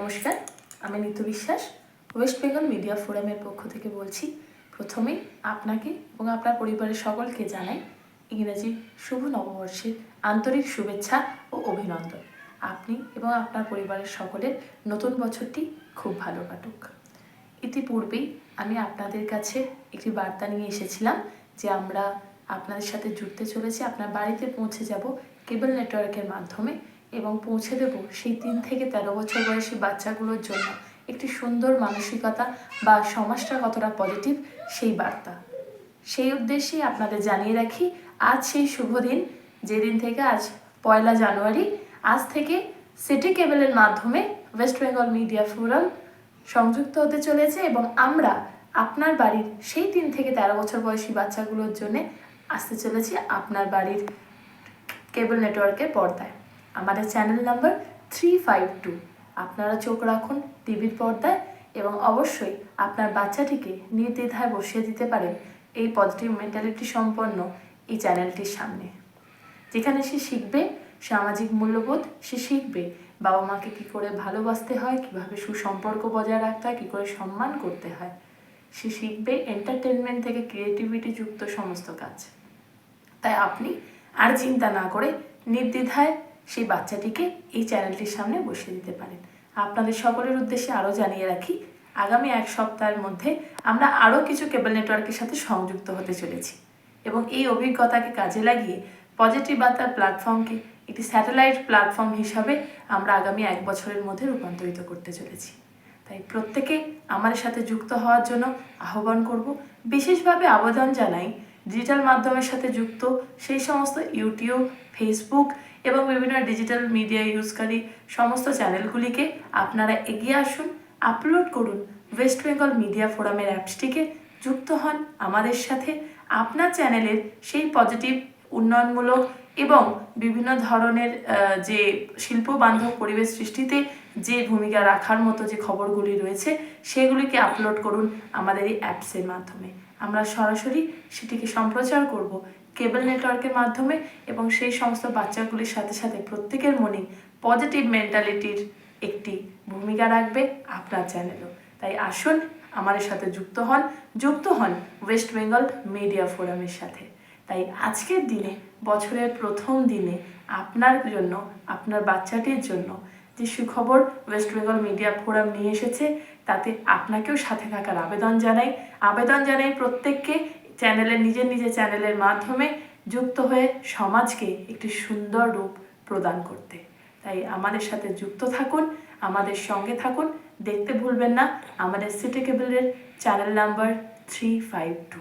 নমস্কার, আমি নিতু বিশ্বাস, ওয়েস্ট বেঙ্গল মিডিয়া ফোরামের পক্ষ থেকে বলছি, প্রথমেই আপনাকে এবং আপনার পরিবারের সকলকে জানাই ইংরেজি শুভ নববর্ষের আন্তরিক শুভেচ্ছা ও অভিনন্দন। আপনি এবং আপনার পরিবারের সকলের নতুন বছরটি খুব ভালো কাটুক। ইতিপূর্বেই আমি আপনাদের কাছে একটি বার্তা নিয়ে এসেছিলাম যে আমরা আপনাদের সাথে জুড়তে চলেছি, আপনার বাড়িতে পৌঁছে যাব কেবল নেটওয়ার্কের মাধ্যমে। এবং পৌঁছে দেব সেই তিন থেকে তেরো বছর বয়সী বাচ্চাগুলোর জন্য। একটি সুন্দর মানসিকতা বা সমাজটা কতটা পজিটিভ সেই বার্তা। সেই উদ্দেশ্যেই আপনাদের জানিয়ে রাখি, আজ সেই শুভ দিন, যেদিন থেকে আজ পয়লা জানুয়ারি। আজ থেকে সিটি কেবলের মাধ্যমে ওয়েস্ট বেঙ্গল মিডিয়া ফোরাম সংযুক্ত হতে চলেছে এবং আমরা আপনার বাড়ির সেই তিন থেকে তেরো বছর বয়সী বাচ্চাগুলোর জন্য আসতে চলেছি আপনার বাড়ির কেবল নেটওয়ার্কের পর্দায়। আমাদের channel number three five two আপনারা চোখ রাখুন টিভির পর্দায় এবং অবশ্যই আপনার বাচ্চাটিকে নির্দ্বিধায় বসিয়ে দিতে পারেন এই পজিটিভ মেন্টালিটি সম্পন্ন এই চ্যানেলটির সামনে। যেখানে সে শিখবে, সামাজিক মূল্যবোধ সে শিখবে, বাবা মাকে কী করে ভালোবাসতে হয়, কীভাবে সুসম্পর্ক বজায় রাখতে হয়, কী করে সম্মান করতে হয়, সে শিখবে এন্টারটেনমেন্ট থেকে ক্রিয়েটিভিটি যুক্ত সমস্ত কাজ। তাই আপনি আর চিন্তা না করে নির্দ্বিধায় সেই বাচ্চাটিকে এই চ্যানেলটির সামনে বসিয়ে দিতে পারেন। আপনাদের সকলের উদ্দেশ্যে আরও জানিয়ে রাখি, আগামী এক সপ্তাহের মধ্যে আমরা আরও কিছু কেবল নেটওয়ার্কের সাথে সংযুক্ত হতে চলেছি এবং এই অভিজ্ঞতাকে কাজে লাগিয়ে পজিটিভ বার্তার প্ল্যাটফর্মকে একটি স্যাটেলাইট প্ল্যাটফর্ম হিসাবে আমরা আগামী এক বছরের মধ্যে রূপান্তরিত করতে চলেছি। তাই প্রত্যেকে আমাদের সাথে যুক্ত হওয়ার জন্য আহ্বান করব, বিশেষভাবে আবেদন জানাই ডিজিটাল মাধ্যমের সাথে যুক্ত, সেই সমস্ত ইউটিউব ফেসবুক এবং বিভিন্ন ডিজিটাল মিডিয়া ইউজকারী সমস্ত চ্যানেলগুলিকে আপনারা এগিয়ে আসুন আপলোড করুন ওয়েস্ট বেঙ্গল মিডিয়া ফোরামের অ্যাপসটিকে যুক্ত হন আমাদের সাথে। আপনার চ্যানেলের সেই পজিটিভ উন্নয়নমূলক এবং বিভিন্ন ধরনের যে শিল্প বান্ধব পরিবেশ সৃষ্টিতে যে ভূমিকা রাখার মতো যে খবরগুলি রয়েছে, সেগুলিকে আপলোড করুন আমাদের এই অ্যাপসের মাধ্যমে। আমরা সরাসরি সেটিকে সম্প্রচার করব কেবল নেটওয়ার্কের মাধ্যমে এবং সেই সমস্ত বাচ্চাগুলির সাথে সাথে প্রত্যেকের মনে পজিটিভ মেন্টালিটির একটি ভূমিকা রাখবে আপনার চ্যানেলও তাই আসুন আমাদের সাথে যুক্ত হন যুক্ত হন ওয়েস্ট বেঙ্গল মিডিয়া ফোরামের সাথে। তাই আজকের দিনে, বছরের প্রথম দিনে আপনার জন্য, আপনার বাচ্চাটির জন্য যে সুখবর ওয়েস্ট বেঙ্গল মিডিয়া ফোরাম নিয়ে এসেছে, তাতে আপনাকেও সাথে থাকার আবেদন জানাই। আবেদন জানাই প্রত্যেককে চ্যানেলের, নিজের নিজের চ্যানেলের মাধ্যমে যুক্ত হয়ে সমাজকে একটি সুন্দর রূপ প্রদান করতে। তাই আমাদের সাথে যুক্ত থাকুন, আমাদের সঙ্গে থাকুন, দেখতে ভুলবেন না। আমাদের সিটি কেবলের channel number three five two